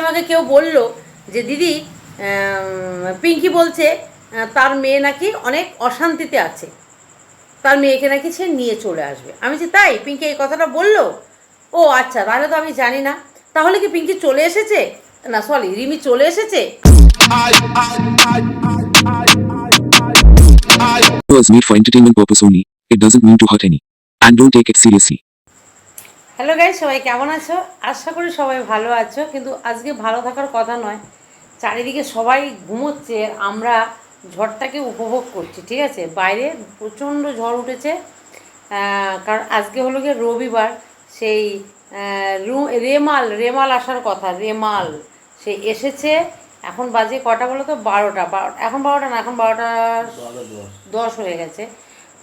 আমাকে কেউ বলল যে, দিদি পিঙ্কি বলছে তার মেয়ে নাকি অনেক অশান্তিতে আছে। তার মেয়েকে নাকি সে নিয়ে চলে আসবে। আমি যে, তাই? পিঙ্কি এই কথাটা বলল। ও আচ্ছা তাহলে তো আমি জানি না। তাহলে কি পিঙ্কি চলে এসেছে? না, সরি, রিমি চলে এসেছে। Was made for entertainment purpose only. It doesn't mean to hurt any. And don't take it seriously. Hello guy সবাই কেমন আছো? আশা করি সবাই ভালো আছো, কিন্তু আজকে ভালো থাকার কথা নয়। চারিদিকে সবাই ঘুমোচ্ছে, আমরা ঝড়টাকে উপভোগ করছি, ঠিক আছে? বাইরে প্রচণ্ড ঝড় উঠেছে কারণ আজকে হলো গিয়ে রবিবার, সেই রেমাল রেমাল আসার কথা, রেমাল। সে এসেছে, এখন বাজে কটা বলো তো? বারোটা এখন বারোটা না, এখন বারোটা দশ হয়ে গেছে।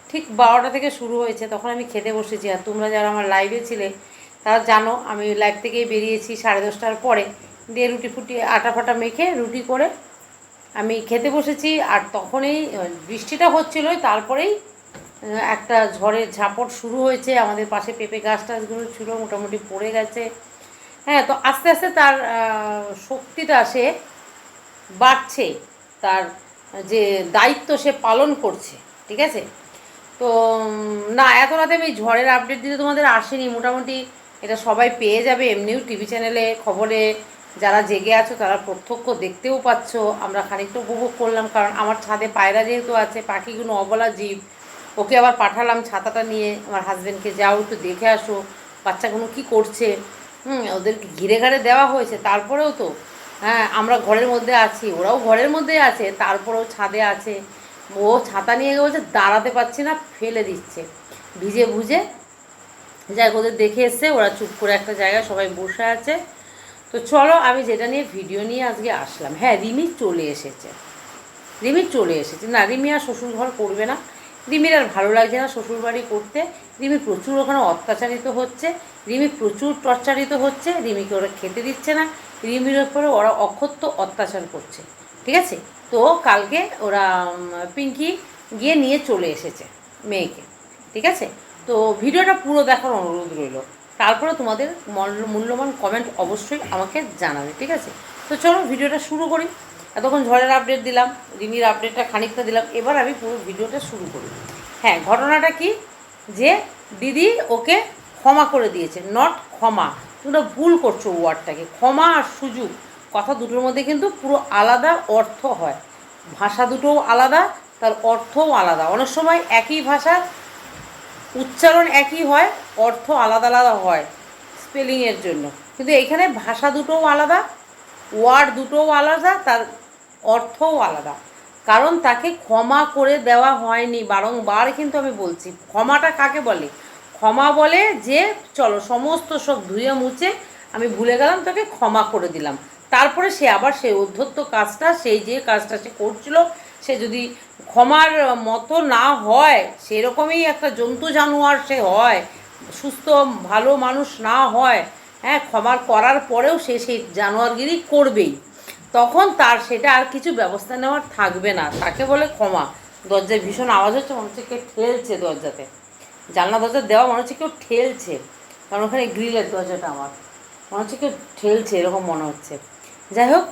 ঠিক বারোটা থেকে শুরু হয়েছে, তখন আমি খেতে বসেছি। আর তোমরা যারা আমার লাইভে ছিলে তারা জানো, আমি লাইভ থেকেই বেরিয়েছি সাড়ে দশটার পরে। দিয়ে রুটি ফুটি, আটা ফাটা মেখে রুটি করে আমি খেতে বসেছি। আর তখনই বৃষ্টিটা হচ্ছিলোই, তারপরেই একটা ঝড়ের ঝাপট শুরু হয়েছে। আমাদের পাশে পেঁপে গাছ টাছগুলো ছিল, মোটামুটি পড়ে গেছে। হ্যাঁ তো আস্তে আস্তে তার শক্তিটা সে বাড়ছে। তার যে দায়িত্ব সে পালন করছে, ঠিক আছে? তো না, এত রাতে আমি ঝড়ের আপডেট দিতে তোমাদের আসেনি। মোটামুটি এটা সবাই পেয়ে যাবে এমনিও টিভি চ্যানেলে খবরে। যারা জেগে আছো, তারা প্রত্যক্ষ দেখতেও পাচ্ছ। আমরা খানিকটা উপভোগ করলাম, কারণ আমার ছাদে পায়রা যেহেতু আছে, পাখিগুলো অবলা জীব। ওকে আবার পাঠালাম ছাতাটা নিয়ে। আমার হাজব্যান্ডকে যাও, একটু দেখে আসো, বাচ্চাগুলো কি করছে। হুম, ওদেরকে ঘিরে ঘাড়ে দেওয়া হয়েছে, তারপরেও তো হ্যাঁ আমরা ঘরের মধ্যে আছি, ওরাও ঘরের মধ্যে আছে, তারপরেও ছাদে আছে। ও ছাতা নিয়ে বলছে, দাঁড়াতে পারছি না, ফেলে দিচ্ছে। ভিজে ভুজে যাই ওদের দেখে এসছে ওরা চুপ করে একটা জায়গায় সবাই বসে আছে। তো চলো, আমি যেটা নিয়ে ভিডিও নিয়ে আজকে আসলাম। হ্যাঁ রিমি চলে এসেছে। রিমি চলে এসেছে। না, রিমি আর শ্বশুর ঘর করবে না। রিমির আর ভালো লাগছে না শ্বশুরবাড়ি করতে। রিমি প্রচুর ওখানে অত্যাচারিত হচ্ছে। রিমি প্রচুর টর্চারিত হচ্ছে। রিমিকে ওরা খেতে দিচ্ছে না। রিমির ওপরে ওরা অক্ষত্য অত্যাচার করছে। ঠিক আছে? তো কালকে ওরা পিঙ্কি গিয়ে নিয়ে চলে এসেছে মেয়েকে। ঠিক আছে? তো ভিডিওটা পুরো দেখার অনুরোধ রইল। তারপরে তোমাদের মল- মূল্যবান কমেন্ট অবশ্যই আমাকে জানাবে, ঠিক আছে? তো চলো ভিডিওটা শুরু করি। এতক্ষণ ঝড়ের আপডেট দিলাম, রিমির আপডেটটা খানিকটা দিলাম, এবার আমি পুরো ভিডিওটা শুরু করি। হ্যাঁ ঘটনাটা কি? যে দিদি ওকে ক্ষমা করে দিয়েছে নট ক্ষমা। তোমরা ভুল করছ ওয়ার্ডটাকে। ক্ষমা আর সুযোগ, কথা দুটোর মধ্যে কিন্তু পুরো আলাদা অর্থ হয়। ভাষা দুটোও আলাদা, তার অর্থও আলাদা। অনেক সময় একই ভাষার উচ্চারণ একই হয়, অর্থ আলাদা আলাদা হয় স্পেলিংয়ের জন্য। কিন্তু এখানে ভাষা দুটোও আলাদা ওয়ার্ড দুটোও আলাদা, তার অর্থও আলাদা। কারণ তাকে ক্ষমা করে দেওয়া হয়নি, বারংবার কিন্তু আমি বলছি, ক্ষমাটা কাকে বলে? ক্ষমা বলে যে, চলো সমস্ত সব ধুয়ে মুছে আমি ভুলে গেলাম, তোকে ক্ষমা করে দিলাম। তারপরে সে আবার সেই অধ্যত্ত কাজটা, সেই যে কাজটা সে করছিল সে যদি ক্ষমার মতো না হয়, সেরকমই একটা জন্তু জানোয়ার সে হয়, সুস্থ, ভালো মানুষ না হয় হ্যাঁ ক্ষমা করার পরেও সে সেই জানোয়ারগিরি করবেই। তখন তার সেটা আর কিছু ব্যবস্থা নেওয়ার থাকবে না। তাকে বলে ক্ষমা। দরজায় ভীষণ আওয়াজ হচ্ছে, মনে হচ্ছে কেউ ঠেলছে দরজাতে। জানলা দরজা দেওয়া মনে হচ্ছে কেউ ঠেলছে। কারণ ওখানে গ্রিলের দরজাটা আমার। মনে হচ্ছে কেউ ঠেলছে, এরকম মনে হচ্ছে। যাই হোক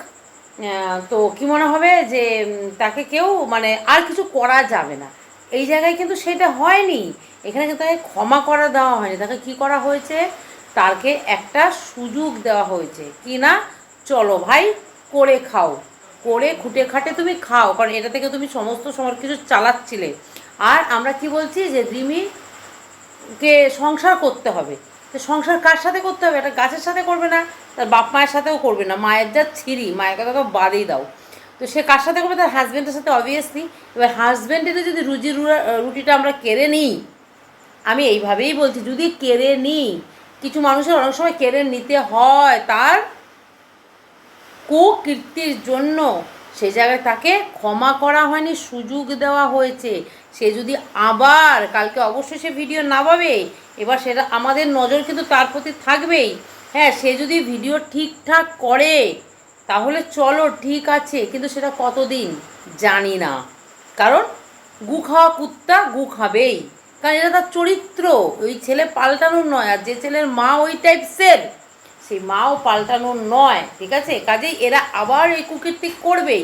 তো কি মনে হবে যে তাকে কেউ মানে আর কিছু করা যাবে না। এই জায়গায় কিন্তু সেটা হয়নি। এখানে কিন্তু তাকে ক্ষমা করা দেওয়া হয়নি। তাকে কি করা হয়েছে? তাকে একটা সুযোগ দেওয়া হয়েছে। কি না? চলো ভাই, করে খাও। করে খুঁটে খাটে তুমি খাও, কারণ এটা থেকে তুমি সমস্ত সময় কিছু চালাচ্ছিলে। আর আমরা কি বলছি যে রিমি কে সংসার করতে হবে। তো সংসার কার সাথে করতে হবে? এটা গাছের সাথে করবে না, তার বাপ মায়ের সাথেও করবে না। মায়ের যা ছিঁড়ি মায়ের কথা তো বাদই দাও। তো সে কার সাথে করবে? তার হাজব্যান্ডের সাথে অবভিয়াসলি এবার হাজব্যান্ডের যদি রুজি রুটিটা আমরা কেড়ে নিই, আমি এইভাবেই বলছি, যদি কেড়ে নিই, কিছু মানুষের অনেক সময় কেড়ে নিতে হয়, তার কুকীর্তির জন্য সে জায়গায় তাকে ক্ষমা করা হয়নি, সুযোগ দেওয়া হয়েছে। সে যদি আবার কালকে অবশ্যই সে ভিডিও নামাবে এবার সেটা আমাদের নজর কিন্তু তার প্রতি থাকবেই। হ্যাঁ সে যদি ভিডিও ঠিকঠাক করে, তাহলে চলো ঠিক আছে, কিন্তু সেটা কতদিন জানি না। কারণ গু খাওয়া কুত্তা গু খাবেই। কারণ এটা তার চরিত্র, ওই ছেলে পাল্টানোর নয়, আর যে ছেলের মা ওই টাইপসের সেই মাও পাল্টানো নয়, ঠিক আছে? কাজেই এরা আবার এই কুকীর্তি করবেই।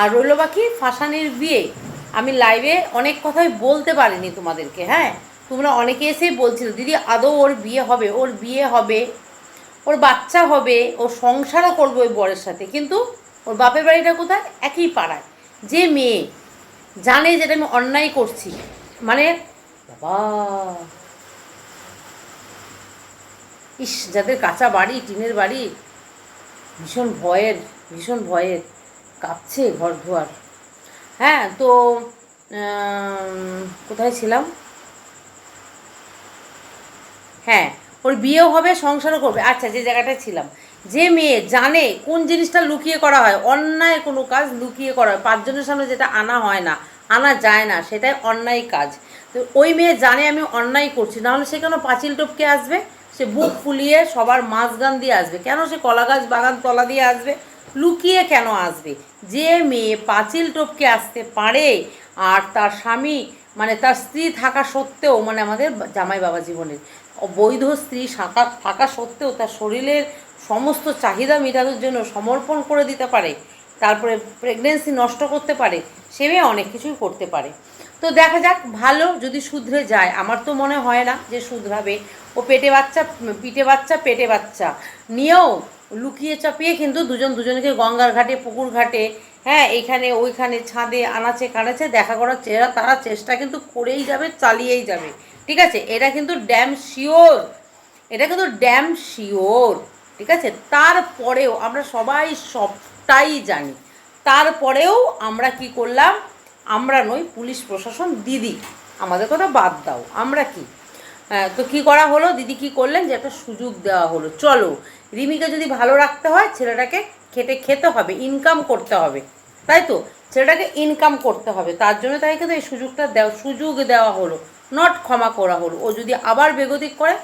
আর রইল বাকি ফাঁসানির বিয়ে। আমি লাইভে অনেক কথাই বলতে পারিনি তোমাদেরকে হ্যাঁ? তোমরা অনেকে এসেই বলছিল, দিদি, আদৌ ওর বিয়ে হবে? ওর বিয়ে হবে? ওর বাচ্চা হবে? ওর সংসারও করবে ওই বরের সাথে? কিন্তু ওর বাপের বাড়িটা কোথায়? একই পাড়ায়। যে মেয়ে জানে যেটা আমি অন্যায় করছি মানে বাবা! ইস, যাদের কাঁচা বাড়ি, টিনের বাড়ি, ভীষণ ভয়ের ভীষণ ভয়ের, কাঁপছে ঘর দুয়ার। হ্যাঁ তো কোথায় ছিলাম? হ্যাঁ ওর বিয়েও হবে, সংসারও করবে। আচ্ছা যে জায়গাটায় ছিলাম। যে মেয়ে জানে কোন জিনিসটা লুকিয়ে করা হয়, অন্যায় কোনো কাজ লুকিয়ে করা হয়, পাঁচজনের সামনে যেটা আনা হয় না, আনা যায় না, সেটাই অন্যায় কাজ। তো ওই মেয়ে জানে আমি অন্যায় করছি, নাহলে সে কেন পাঁচিল টপকে আসবে? সে বুক ফুলিয়ে সবার মাঝগান দিয়ে আসবে। কেন সে কলা গাছ বাগান তলা দিয়ে আসবে? লুকিয়ে কেন আসবে? যে মেয়ে পাঁচিল টপকে আসতে পারে আর তার স্বামী মানে তার স্ত্রী থাকা সত্ত্বেও মানে আমাদের জামাই বাবা জীবনের বৈধ স্ত্রী থাকা থাকা সত্ত্বেও তার শরীরের সমস্ত চাহিদা মেটানোর জন্য সমর্পণ করে দিতে পারে, তারপরে প্রেগনেন্সি নষ্ট করতে পারে, সে মেয়ে অনেক কিছুই করতে পারে। তো দেখা যাক, ভালো যদি শুধরে যায়, আমার তো মনে হয় না যে শুধরাবে। ও পেটে বাচ্চা পিঠে বাচ্চা, পেটে বাচ্চা। নিয়েও লুকিয়ে চাপিয়ে কিন্তু দুজন দুজনকে গঙ্গার ঘাটে, পুকুর ঘাটে হ্যাঁ এইখানে, ওইখানে ছাদে, আনাচে, কানাচে দেখা করার চেহারা তারা চেষ্টা কিন্তু করেই যাবে, চালিয়েই যাবে। ঠিক আছে? এটা কিন্তু ড্যাম শিওর এটা কিন্তু ড্যাম শিওর ঠিক আছে? তারপরেও আমরা সবাই সবটাই জানি। তারপরেও আমরা কি করলাম? আমরা নই পুলিশ প্রশাসন দিদি। আমাদের কথা বাদ দাও। আমরা কি? তো কি করা হলো? দিদি কি করলেন যে একটা সুযোগ দেওয়া হলো। চলো, রিমিকে যদি ভালো রাখতে হয়, ছেলেটাকে খেটে খেতে হবে ইনকাম করতে হবে। তাই তো? ছেলেটাকে ইনকাম করতে হবে। তার জন্য তাই কিন্তু এই সুযোগটা দেওয়া, সুযোগ দেওয়া হলো। নট ক্ষমা করা হলো। ও যদি আবার বেগতিক করে,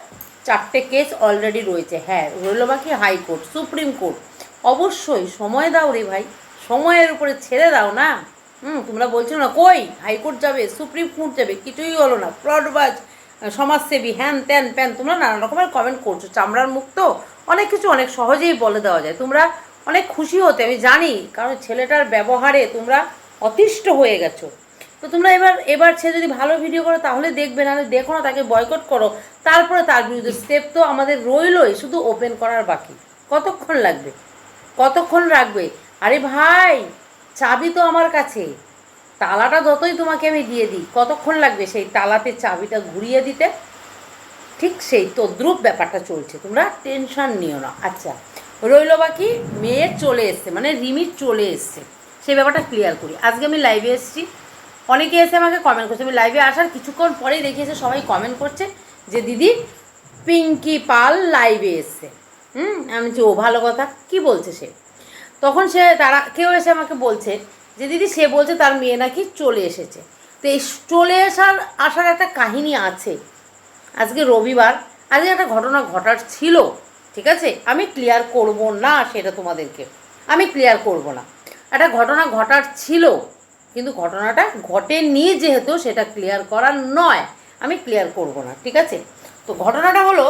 চারটে কেস অলরেডি রয়েছে। হ্যাঁ রইল বাকি হাইকোর্ট সুপ্রিম কোর্ট অবশ্যই সময় দাও রে ভাই। সময়ের উপরে ছেড়ে দাও না। হুম, তোমরা বলছো না, কই? হাইকোর্ট যাবে সুপ্রিম কোর্ট যাবে, কিছুই হলো না। ফ্রডবাজ সমাজসেবী, হ্যান ত্যান প্যান, তোমরা নানা রকমের কমেন্ট করছ। চামড়ার মুখ তো অনেক কিছু অনেক সহজেই বলে দেওয়া যায়। তোমরা অনেক খুশি হতে, আমি জানি, কারণ ছেলেটার ব্যবহারে তোমরা অতিষ্ঠ হয়ে গেছো। তো তোমরা এবার এবার সে যদি ভালো ভিডিও করো, তাহলে দেখবে, নাহলে দেখো না, তাকে বয়কট করো। তারপরে তার বিরুদ্ধে স্টেপ তো আমাদের রইলই, শুধু ওপেন করার বাকি। কতক্ষণ লাগবে? কতক্ষণ রাখবে? আরে ভাই, চাবি তো আমার কাছে। তালাটা যতই তোমাকে আমি দিয়ে দিই, কতক্ষণ লাগবে সেই তালাতে চাবিটা ঘুরিয়ে দিতে? ঠিক সেই তদ্রুপ ব্যাপারটা চলছে। তোমরা টেনশন নিও না। আচ্ছা রইল বাকি মেয়ে চলে এসছে মানে রিমি চলে এসছে। সেই ব্যাপারটা ক্লিয়ার করি। আজকে আমি লাইভে এসেছি। অনেকে এসে আমাকে কমেন্ট করছে। আমি লাইভে আসার কিছুক্ষণ পরেই দেখিয়েছে, সবাই কমেন্ট করছে যে, দিদি, পিঙ্কি পাল লাইভে এসছে। হুম, আমি বলছি, ও, ভালো কথা। কি বলছে সে? তখন সে, তারা, কেউ এসে আমাকে বলছে যে দিদি, সে বলছে তার মেয়ে নাকি চলে এসেছে। তো এই চলে আসার আসার একটা কাহিনী আছে। আজকে রবিবার, আজকে একটা ঘটনা ঘটার ছিল ঠিক আছে? আমি ক্লিয়ার করব না সেটা তোমাদেরকে। আমি ক্লিয়ার করব না। একটা ঘটনা ঘটার ছিল কিন্তু ঘটনাটা ঘটেনি যেহেতু সেটা ক্লিয়ার করার নয়। আমি ক্লিয়ার করব না, ঠিক আছে? তো ঘটনাটা হলো,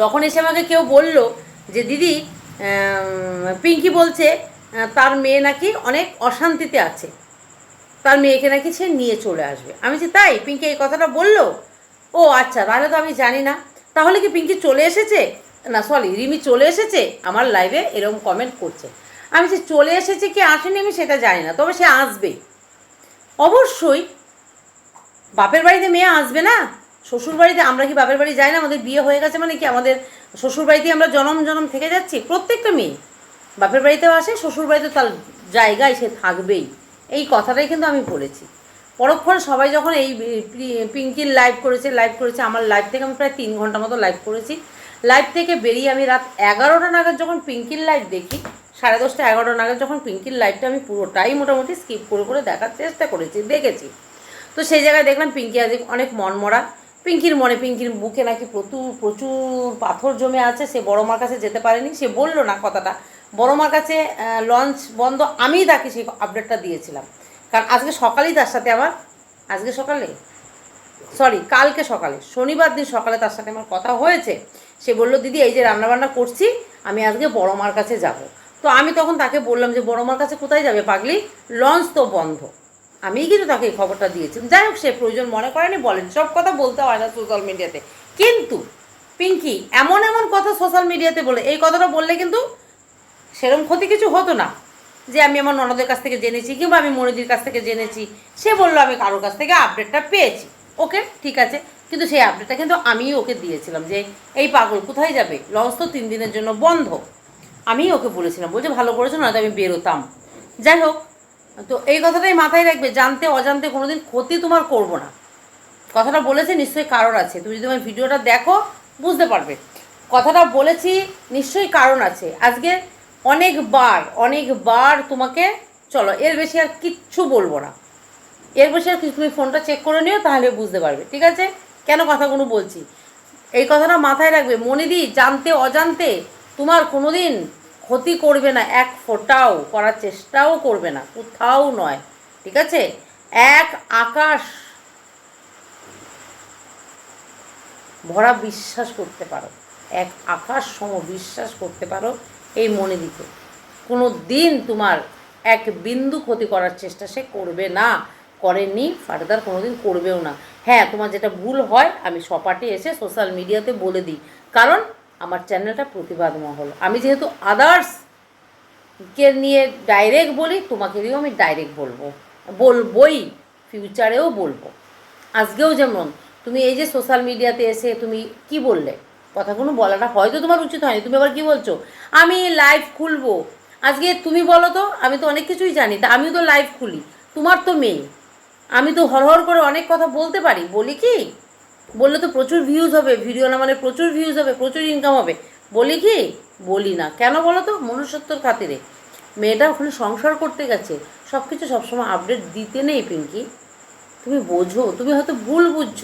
যখন এসে আমাকে কেউ বলল যে, দিদি পিঙ্কি বলছে তার মেয়ে নাকি অনেক অশান্তিতে আছে। তার মেয়েকে নাকি সে নিয়ে চলে আসবে। আমি যে, তাই? পিঙ্কি এই কথাটা বলল। ও আচ্ছা তাহলে তো আমি জানি না। তাহলে কি পিঙ্কি চলে এসেছে? না, সরি, রিমি চলে এসেছে। আমার লাইভে এরকম কমেন্ট করছে। আমি যে, চলে এসেছে কি আসেনি? আমি সেটা জানি না, তবে সে আসবে। অবশ্যই বাপের বাড়িতে মেয়ে আসবে না? শ্বশুর বাড়িতে আমরা কি বাপের বাড়ি যাই না? আমাদের বিয়ে হয়ে গেছে মানে কি আমাদের শ্বশুর বাড়িতে আমরা জনম জনম থেকে যাচ্ছি? প্রত্যেকটা মেয়ে। বাপের বাড়িতেও আসে, শ্বশুর বাড়িতে তার জায়গায় সে থাকবেই। এই কথাটাই কিন্তু আমি বলেছি। পরক্ষণ সবাই যখন এই পিঙ্কির লাইভ করেছে লাইভ করেছে, আমার লাইভ থেকে আমি প্রায় তিন ঘণ্টা মতো লাইভ করেছি। লাইভ থেকে বেরিয়ে আমি রাত এগারোটা নাগাদ যখন পিঙ্কির লাইভ দেখি, সাড়ে দশটা এগারোটা নাগাদ যখন পিঙ্কির লাইভটা আমি পুরোটাই মোটামুটি স্কিপ করে করে দেখার চেষ্টা করেছি, দেখেছি। তো সেই জায়গায় দেখলাম পিঙ্কি আজ অনেক মনমরা। পিঙ্কির মনে পিঙ্কির বুকে নাকি প্রচুর প্রচুর পাথর জমে আছে, সে বড় মার কাছে যেতে পারেনি। সে বলল না কথাটা বড় মার কাছে লঞ্চ বন্ধ, আমিই তাকে সেই আপডেটটা দিয়েছিলাম। কারণ আজকে সকালেই তার সাথে আমার, আজকে সকালে? সরি কালকে সকালে। শনিবার দিন সকালে তার সাথে আমার কথা হয়েছে। সে বলল, দিদি, এই যে রান্নাবান্না করছি, আমি আজকে বড় মার কাছে যাব। তো আমি তখন তাকে বললাম যে বড় মার কাছে কোথায় যাবে পাগলি? লঞ্চ তো বন্ধ। আমি কিন্তু তাকে এই খবরটা দিয়েছি। যাই হোক, সে প্রয়োজন মনে করেনি, বলেন, সব কথা বলতে হয় না সোশ্যাল মিডিয়াতে কিন্তু, পিঙ্কি, এমন এমন কথা সোশ্যাল মিডিয়াতে বলে, এই কথাটা বললে কিন্তু সেরকম ক্ষতি কিছু হতো না। যে আমি আমার ননদের কাছ থেকে জেনেছি কিংবা আমি মনিদির কাছ থেকে জেনেছি, সে বলল, আমি কারোর কাছ থেকে আপডেটটা পেয়েছি। ওকে, ঠিক আছে। কিন্তু সেই আপডেটটা কিন্তু আমিই ওকে দিয়েছিলাম যে, এই পাগল কোথায় যাবে? লঞ্চ তো তিন দিনের জন্য বন্ধ। আমিই ওকে বলেছিলাম, বলছে, ভালো করেছ না আমি বেরোতাম। যাই হোক, তো এই কথাটাই মাথায় রাখবে, জানতে, অজান্তে কোনোদিন ক্ষতি তোমার করব না। কথাটা বলেছে, নিশ্চয়ই কারণ আছে। তুমি যদি আমার ভিডিওটা দেখো, বুঝতে পারবে। কথাটা বলেছি, নিশ্চয়ই কারণ আছে। আজকে অনেকবার অনেকবার তোমাকে, চলো, এর বেশি আর কিচ্ছু বলব না। এর বেশি আর তুমি ফোনটা চেক করে নিও, তাহলে বুঝতে পারবে, ঠিক আছে? কেন কথাগুলো বলছি? এই কথাটা মাথায় রাখবে। মনিদি, জানতে, অজান্তে তোমার কোনোদিন ক্ষতি করবে না, এক ফোঁটাও করার চেষ্টাও করবে না, কোথাও নয়, ঠিক আছে? এক আকাশ ভরা বিশ্বাস করতে পারো, এক আকাশ সম বিশ্বাস করতে পারো এই মনে দিতে। কোনো দিন তোমার এক বিন্দু ক্ষতি করার চেষ্টা সে করবে না। করেনি, ফার্দার কোনো দিন করবেও না। হ্যাঁ তোমার যেটা ভুল হয়, আমি সপাটে এসে সোশ্যাল মিডিয়াতে বলে দিই। কারণ আমার চ্যানেলটা প্রতিবাদ মহল। আমি যেহেতু আদার্স কে নিয়ে ডাইরেক্ট বলি, তোমাকে দিয়েও আমি ডাইরেক্ট বলব। বলবই ফিউচারেও বলব। আজকেও যেমন, তুমি এই যে সোশ্যাল মিডিয়াতে এসে তুমি কি বললে? কথাগুলো বলাটা হয়তো তোমার উচিত হয়নি। তুমি আবার কি বলছো? আমি লাইভ খুলবো। আজকে তুমি বলো তো, আমি তো অনেক কিছুই জানি, তা আমিও তো লাইভ খুলি। তোমার তো মেয়ে। আমি তো হর হরহর করে অনেক কথা বলতে পারি। বলি কি? বললে তো প্রচুর ভিউজ হবে ভিডিও না মানে প্রচুর ভিউজ হবে, প্রচুর ইনকাম হবে। বলি কি? বলি না। কেন বলো তো? মনুষ্যত্বর খাতিরে। মেয়েটা ওখানে সংসার করতে গেছে। সব কিছু সবসময় আপডেট দিতে নেই, পিঙ্কি। তুমি বোঝো। তুমি হয়তো ভুল বুঝছ।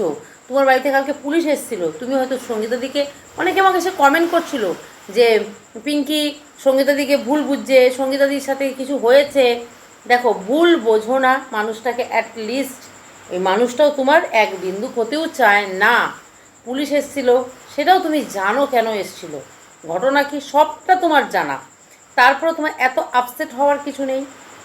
তোমার বাড়িতে কালকে পুলিশ এসেছিল। তুমি হয়তো সঙ্গীতা দিকে, অনেকে আমাকে সে কমেন্ট করছিল যে, পিঙ্কি সঙ্গীতা দিকে ভুল বুঝছে সঙ্গীতাদির সাথে কিছু হয়েছে। দেখো, ভুল বোঝো না মানুষটাকে অ্যাট লিস্ট এই মানুষটাও তোমার এক বিন্দু ক্ষতিও চায় না। পুলিশ এসেছিল, সেটাও তুমি জানো কেন এসেছিল। ঘটনা কি সবটা তোমার জানা। তারপরে তোমার এত আপসেট হওয়ার কিছু নেই।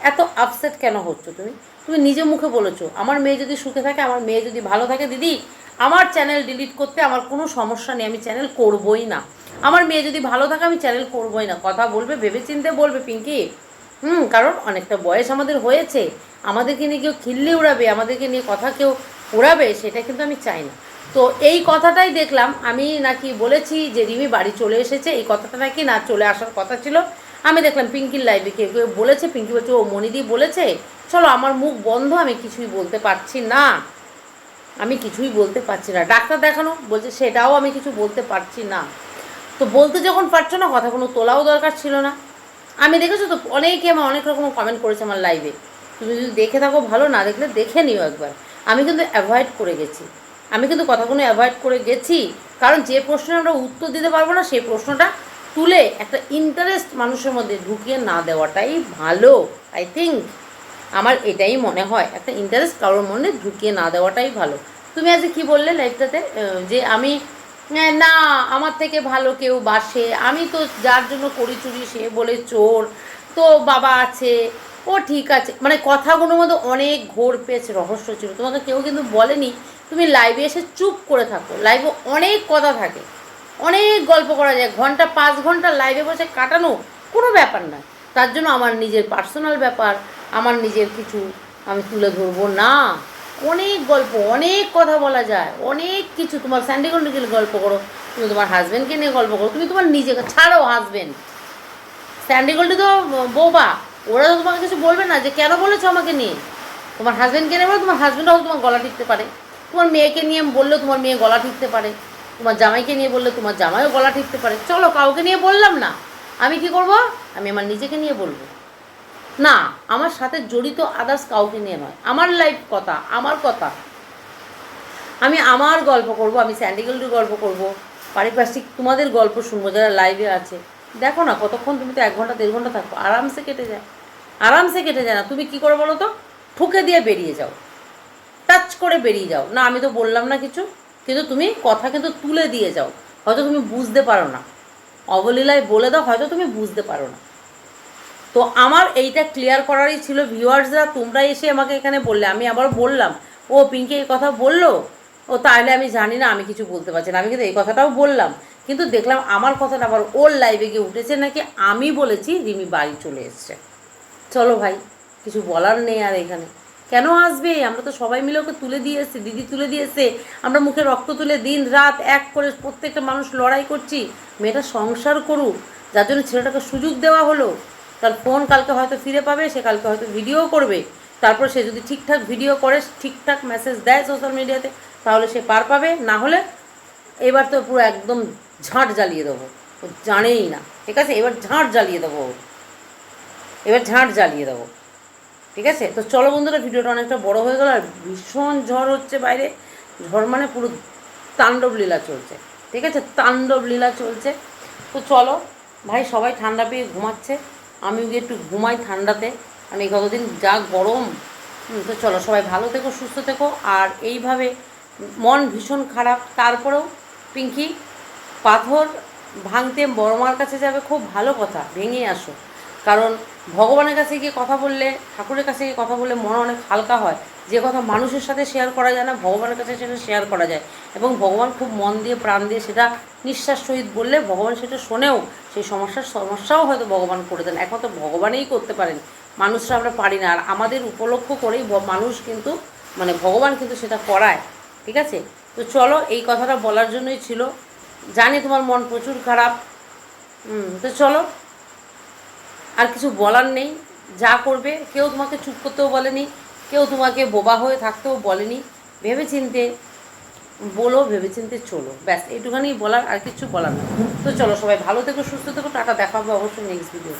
এত আপসেট কেন হচ্ছ তুমি? তুমি নিজে মুখে বলেছ, আমার মেয়ে যদি সুখে থাকে, আমার মেয়ে যদি ভালো থাকে, দিদি আমার চ্যানেল ডিলিট করতে আমার কোনো সমস্যা নেই, আমি চ্যানেল করবই না। আমার মেয়ে যদি ভালো থাকে, আমি চ্যানেল করবই না। কথা বলবে ভেবে চিনতে বলবে, পিঙ্কি, হুম, কারণ অনেকটা বয়স আমাদের হয়েছে। আমাদেরকে নিয়ে কেউ খিল্লি উড়াবে, আমাদেরকে নিয়ে কথা কেউ উড়াবে, সেটা কিন্তু আমি চাই না। তো এই কথাটাই দেখলাম। আমি নাকি বলেছি যে, রিমি বাড়ি চলে এসেছে। এই কথাটা নাকি না চলে আসার কথা ছিল। আমি দেখলাম পিঙ্কির লাইভে কেউ কেউ বলেছে। পিঙ্কি বলছে, ও মনিদি বলেছে? চলো, আমার মুখ বন্ধ, আমি কিছুই বলতে পারছি না। আমি কিছুই বলতে পারছি না। ডাক্তার দেখানো, বলছে সেটাও আমি কিছু বলতে পারছি না। তো বলতে যখন পারছ না, কথা কোনো তোলাও দরকার ছিল না। আমি দেখেছ তো, অনেকে আমার অনেক রকম কমেন্ট করেছে আমার লাইভে তুমি যদি দেখে থাকো ভালো, না দেখলে দেখে নিও একবার। আমি কিন্তু অ্যাভয়েড করে গেছি। আমি কিন্তু কথাগুলো অ্যাভয়েড করে গেছি। কারণ যে প্রশ্নে আমরা উত্তর দিতে পারব না, সেই প্রশ্নটা তুলে একটা ইন্টারেস্ট মানুষের মধ্যে ঢুকিয়ে না দেওয়াটাই ভালো আই থিঙ্ক আমার এটাই মনে হয়। একটা ইন্টারেস্ট কারোর মনে ঢুকিয়ে না দেওয়াটাই ভালো। তুমি আজকে কি বললে লাইফটাতে যে আমি না, আমার থেকে ভালো কেউ বাসে। আমি তো যার জন্য করি চুরি, সে বলে চোর। তো বাবা আছে, ও ঠিক আছে। মানে কথাগুলোর মধ্যে অনেক ঘোর পেয়েছে রহস্য ছিল। তোমাকে কেউ কিন্তু বলেনি, তুমি লাইভে এসে চুপ করে থাকো। লাইভে অনেক কথা থাকে। অনেক গল্প করা যায়। ঘণ্টা পাঁচ ঘণ্টা লাইভে বসে কাটানো কোনো ব্যাপার না। তার জন্য আমার নিজের পার্সোনাল ব্যাপার, আমার নিজের কিছু আমি তুলে ধরবো না। অনেক গল্প, অনেক কথা বলা যায়, অনেক কিছু। তোমার স্যান্ডিগোল্ড নিয়ে গল্প করো, তুমি তোমার হাজব্যান্ডকে নিয়ে গল্প করো, তুমি তোমার নিজেকে, ছাড়ো হাজব্যান্ড স্যান্ডিগোল্ডে তো বোবা ওরা তো তোমাকে কিছু বলবে না যে কেন বলেছ আমাকে নিয়ে? তোমার হাজব্যান্ডকে নিয়ে বলো, তোমার হাজব্যান্ডও তোমার গলা টিকতে পারে। তোমার মেয়েকে নিয়ে বললেও তোমার মেয়ে গলা ঠিকতে পারে। তোমার জামাইকে নিয়ে বললে তোমার জামাইও গলা ঠিকতে পারে। চলো, কাউকে নিয়ে বললাম না। আমি কি করব? আমি আমার নিজেকে নিয়ে বলব। না, আমার সাথে জড়িত আদার্স কাউকে নিয়ে নয়। আমার লাইফ কথা, আমার কথা। আমি আমার গল্প করব, আমি স্যান্ডিগোল্ডের গল্প করব। পারিপার্শ্বিক তোমাদের গল্প শুনব, যারা লাইভে আছে। দেখো না, কতক্ষণ তুমি তো এক ঘণ্টা, দেড় ঘণ্টা থাকো, আরামসে কেটে যায়। আরামসে কেটে যায় না। তুমি কি করো বলো তো? ঠুকে দিয়ে বেরিয়ে যাও। টাচ করে বেরিয়ে যাও। না, আমি তো বললাম না কিছু, কিন্তু তুমি কথা কিন্তু তুলে দিয়ে যাও। হয়তো তুমি বুঝতে পারো না। অবলীলায় বলে দাও, হয়তো তুমি বুঝতে পারো না। তো আমার এইটা ক্লিয়ার করারই ছিল ভিউয়ার্সরা, তোমরা এসে আমাকে এখানে বললে। আমি আবার বললাম, ও পিঙ্কি এই কথা বলল? ও তাহলে আমি জানি না, আমি কিছু বলতে পারছি না। আমি কিন্তু এই কথাটাও বললাম। কিন্তু দেখলাম আমার কথাটা আবার ওর লাইভে গিয়ে উঠেছে, নাকি আমি বলেছি রিমি বাড়ি চলে এসছে। চলো ভাই, কিছু বলার নেই আর এখানে। কেন আসবে? আমরা তো সবাই মিলে ওকে তুলে দিয়ে এসেছি, দিদি তুলে দিয়েছে আমরা মুখে রক্ত তুলে দিন রাত এক করে প্রত্যেকটা মানুষ লড়াই করছি। মেয়েটা সংসার করুক, যার জন্য ছেলেটাকে সুযোগ দেওয়া হলো। তার ফোন কালকে হয়তো ফিরে পাবে, সে কালকে হয়তো ভিডিও করবে। তারপর সে যদি ঠিকঠাক ভিডিও করে, ঠিকঠাক মেসেজ দেয় সোশ্যাল মিডিয়াতে তাহলে সে পার পাবে। না হলে এবার তো পুরো একদম ঝাঁট জ্বালিয়ে দেবো। ও জানেই না। ঠিক আছে? এবার ঝাঁট জ্বালিয়ে দেবো। এবার ঝাঁট জ্বালিয়ে দেবো। ঠিক আছে? তো চলো বন্ধুরা, ভিডিওটা অনেকটা বড় হয়ে গেল আর ভীষণ ঝড় হচ্ছে বাইরে। ঝড় মানে পুরো তাণ্ডব লীলা চলছে, ঠিক আছে? তাণ্ডব লীলা চলছে। তো চলো, ভাই সবাই ঠান্ডা পেয়ে ঘুমাচ্ছে। আমি গিয়ে একটু ঘুমাই ঠান্ডাতে। আমি কতদিন যা গরম তো চলো সবাই ভালো থেকো, সুস্থ থেকো। আর এইভাবে মন ভীষণ খারাপ, তারপরেও পিঙ্কি, পাথর ভাঙতে বড়মার কাছে যাবে, খুব ভালো কথা, ভেঙে আসো। কারণ ভগবানের কাছে গিয়ে কথা বললে, ঠাকুরের কাছে গিয়ে কথা বললে মন অনেক হালকা হয়। যে কথা মানুষের সাথে শেয়ার করা যায় না, ভগবানের কাছে সেটা শেয়ার করা যায়। এবং ভগবান খুব মন দিয়ে, প্রাণ দিয়ে সেটা নিঃশ্বাস সহিত বললে ভগবান সেটা শোনেও, সেই সমস্যার, সমস্যাও হয়তো ভগবান করে দেন। একমাত্র ভগবানেই করতে পারেন। মানুষরা আমরা পারি না। আর আমাদের উপলক্ষ করেই মানুষ কিন্তু মানে ভগবান কিন্তু সেটা করায়। ঠিক আছে? তো চলো, এই কথাটা বলার জন্যই ছিল। জানি তোমার মন প্রচুর খারাপ। হুম, তো চলো। আর কিছু বলার নেই। যা করবে, কেউ তোমাকে চুপ করতেও বলেনি, কেউ তোমাকে বোবা হয়ে থাকতেও বলেনি। ভেবে চিনতে বলো ভেবে চিনতে চলো। ব্যাস এইটুখানি বলার, আর কিছু বলার না তো চলো সবাই ভালো থেকো, সুস্থ থেকো, টাটা দেখাবো অবশ্যই নেক্সট ভিডিও